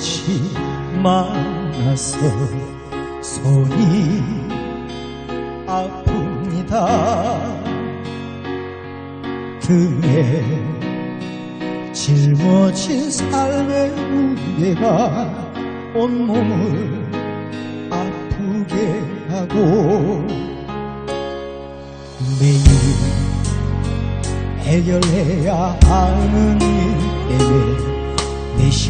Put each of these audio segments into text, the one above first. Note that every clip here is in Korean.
것이 많아서 손이 아픕니다. 등에 짊어진 삶의 무게가 온몸을 아프게 하고 매일 해결해야 하는 일 때문에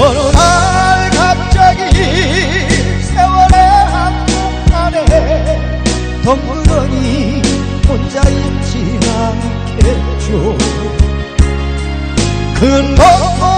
어느 날 갑자기 세월의 한복판에 덩그러니 혼자 있진 않겠죠 큰 것도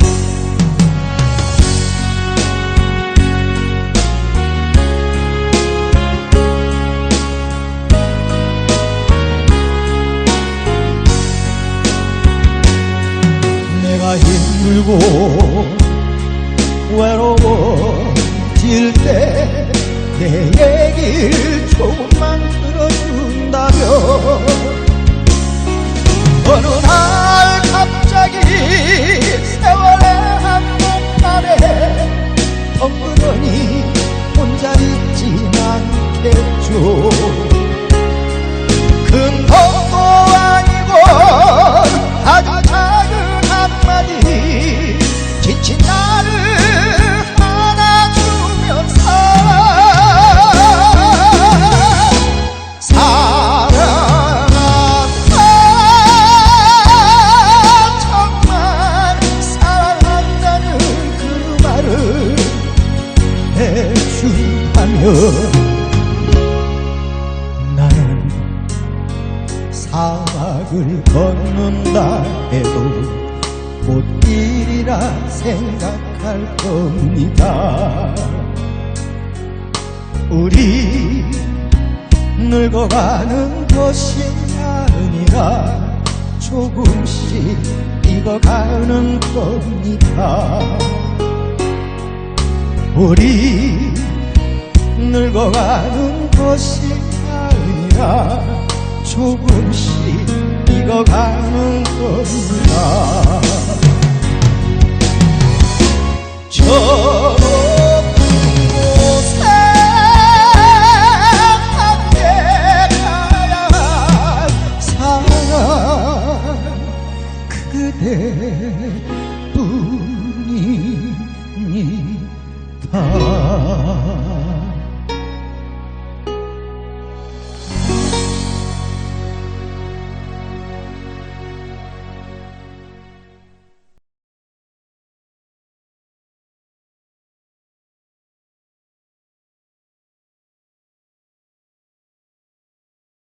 힘들고 외로워질 때 내 얘기를 조금만 들어준다면 어느 날 해준다면 나는 사막을 걷는다 해도 꽃길이라 생각할 겁니다. 우리 늙어가는 것이 아니라 조금씩 익어가는 겁니다 우리 늙어가는 것이 아니라 조금씩 익어가는 겁니다 저내 뿐.